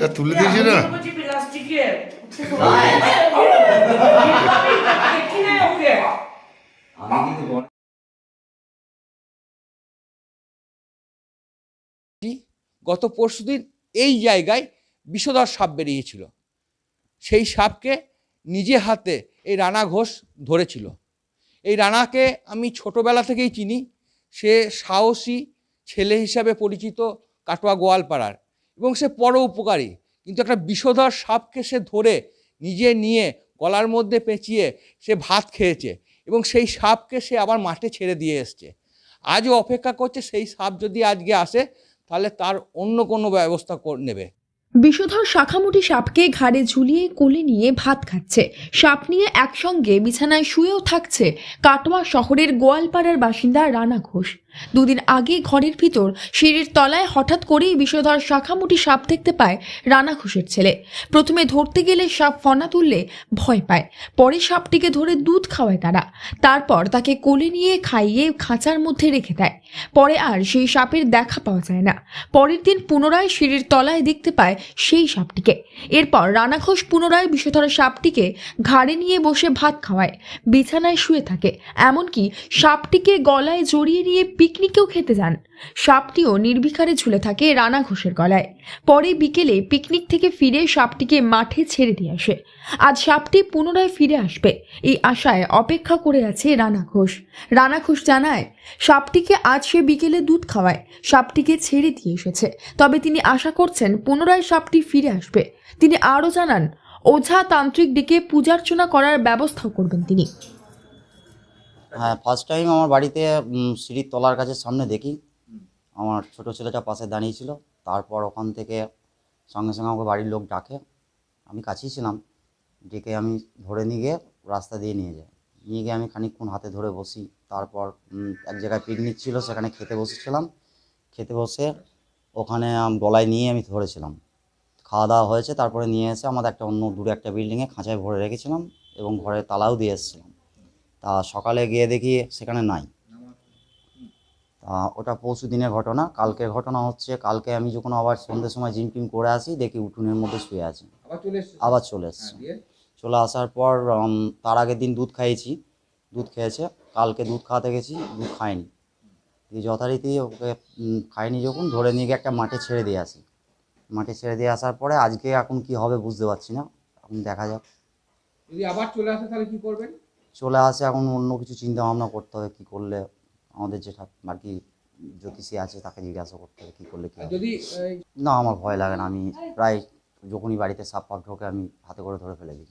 এটা তুলে দিয়েছি না? গত পরশুদিন এই জায়গায় বিষধর সাপ বেরিয়েছিল। সেই সাপকে নিজে হাতে এই রানা ঘোষ ধরেছিল। এই রানাকে আমি ছোটবেলা থেকেই চিনি। সে সাহসী ছেলে হিসাবে পরিচিত কাটোয়া গোয়ালপাড়ার। এবং সে পর উপকারী। কিন্তু একটা বিষধর সাপকে সে ধরে নিজে নিয়ে গলার মধ্যে পেঁচিয়ে সে ভাত খেয়েছে এবং সেই সাপকে সে আবার মাঠে ছেড়ে দিয়ে এসছে। আজও অপেক্ষা করছে সেই সাপ যদি আজকে আসে, তাহলে তার অন্য কোনো ব্যবস্থা নেবে। বিষধর শাখামুটি সাপকে ঘাড়ে ঝুলিয়ে কোলে নিয়ে ভাত খাচ্ছে। সাপ নিয়ে একসঙ্গে বিছানায় শুয়েও থাকছে কাটোয়া শহরের গোয়ালপাড়ার বাসিন্দা রানা ঘোষ। দুদিন আগে ঘরের ভিতর সিঁড়ির তলায় হঠাৎ করেই বিষধর শাখামুটি সাপ দেখতে পায় রানা ঘোষের ছেলে। প্রথমে ধরতে গেলে সাপ ফনা তুললে ভয় পায়, পরে সাপটিকে ধরে দুধ খাওয়ায় তারা। তারপর তাকে কোলে নিয়ে খাইয়ে খাঁচার মধ্যে রেখে দেয়। পরে আর সেই সাপের দেখা পাওয়া যায় না। পরের দিন পুনরায় সিঁড়ির তলায় দেখতে পায় সেই সাপটিকে। এরপর রানা ঘোষ পুনরায় বিষধর সাপটিকে ঘাড়ে নিয়ে বসে ভাত খাওয়ায়, বিছানায় শুয়ে থাকে। এমনকি সাপটিকে গলায় জড়িয়ে নিয়ে পিকনিকেও খেতে যান। সাপটিও নির্বিকারে ঝুলে থাকে রানা ঘোষের গলায়। পরে বিকেলে পিকনিক থেকে ফিরে সাপটিকে মাঠে ছেড়ে দিয়ে আসে। আজ সাপটি পুনরায় ফিরে আসবে, এই আশায় অপেক্ষা করে আছে রানা ঘোষ। রানা ঘোষ জানায়, সাপটিকে আজ সে বিকেলে দুধ খাওয়ায়। সাপটিকে ছেড়ে দিয়ে এসেছে। তবে তিনি আশা করছেন পুনরায় সাপটি ফিরে আসবে। তিনি আরও জানান, ওঝা তান্ত্রিক ডেকে পূজার্চনা করার ব্যবস্থাও করবেন তিনি। হ্যাঁ ফার্স্ট টাইম আমার বাড়িতে সিঁড়ির তলার কাছে সামনে দেখি। আমার ছোট ছেলেটা পাশে দাঁড়িয়ে ছিল তারপর ওখান থেকে সঙ্গে সঙ্গে আমাকে বাড়ির লোক ডাকে। আমি কাছেই ছিলাম। ডেকে আমি ধরে নিয়ে গিয়ে রাস্তা দিয়ে নিয়ে যাই। নিয়ে গিয়ে আমি খানিকক্ষণ হাতে ধরে বসি। তারপর এক জায়গায় পিকনিক ছিল, সেখানে খেতে বসেছিলাম। খেতে বসে ওখানে গলায় নিয়ে আমি ধরেছিলাম। খাওয়া দাওয়া হয়েছে, তারপরে নিয়ে এসে আমাদের একটা অন্য দূরে একটা বিল্ডিংয়ে খাঁচায় ভরে রেখেছিলাম এবং ঘরে তালাও দিয়ে এসেছিলাম। তা সকালে গিয়ে দেখি সেখানে নাই। তা ওটা পরশু দিনের ঘটনা কালকের ঘটনা হচ্ছে কালকে আমি যখন আবার সন্ধ্যের সময় জিম টিম করে আসি দেখি উঠোনের মধ্যে শুয়ে আছি। আবার চলে এসছে? চলে আসার পর তার আগের দিন দুধ খাইয়েছি দুধ খেয়েছে। কালকে দুধ খাওয়াতে গেছি দুধ খায়নি যথারীতি ওকে খায়নি যখন ধরে নিয়ে গিয়ে একটা মাঠে ছেড়ে দিয়ে আসি। মাঠে ছেড়ে দিয়ে আসার পরে আজকে এখন কি হবে বুঝতে পারছি না এখন দেখা যাক। যদি আবার চলে আসে তাহলে কি করবেন? চলে আসে এখন অন্য কিছু চিন্তা ভাবনা করতে হবে কি করলে আমাদের যেটা আর কি জ্যোতিষী আছে তাকে জিজ্ঞাসা করতে হবে কি করলে কি। যদি না আমার ভয় লাগে না আমি প্রায় যখনই বাড়িতে সাপ পাক ঢোকে আমি হাতে করে ধরে ফেলে দিই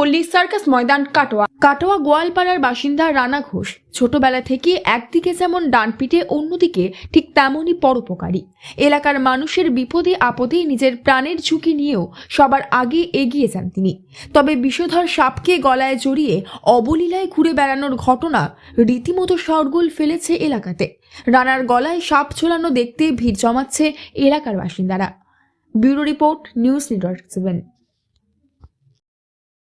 পল্লী সার্কাস ময়দান কাটোয়া। কাটোয়া গোয়ালপাড়ার বাসিন্দা রানা ঘোষ, ছোটবেলা থেকে একদিকে যেমন ডানপিটে অন্যদিকে ঠিক তেমনই পরোপকারী। এলাকার মানুষের বিপদে আপদে নিজের প্রাণের ঝুঁকি নিয়েও সবার আগে এগিয়ে যান তিনি। তবে বিষধর সাপকে গলায় জড়িয়ে অবলীলায় ঘুরে বেড়ানোর ঘটনা রীতিমতো শরগোল ফেলেছে এলাকাতে। রানার গলায় সাপ ঝোলানো দেখতে ভিড় জমাচ্ছে এলাকার বাসিন্দারা। Bureau report, news network seven.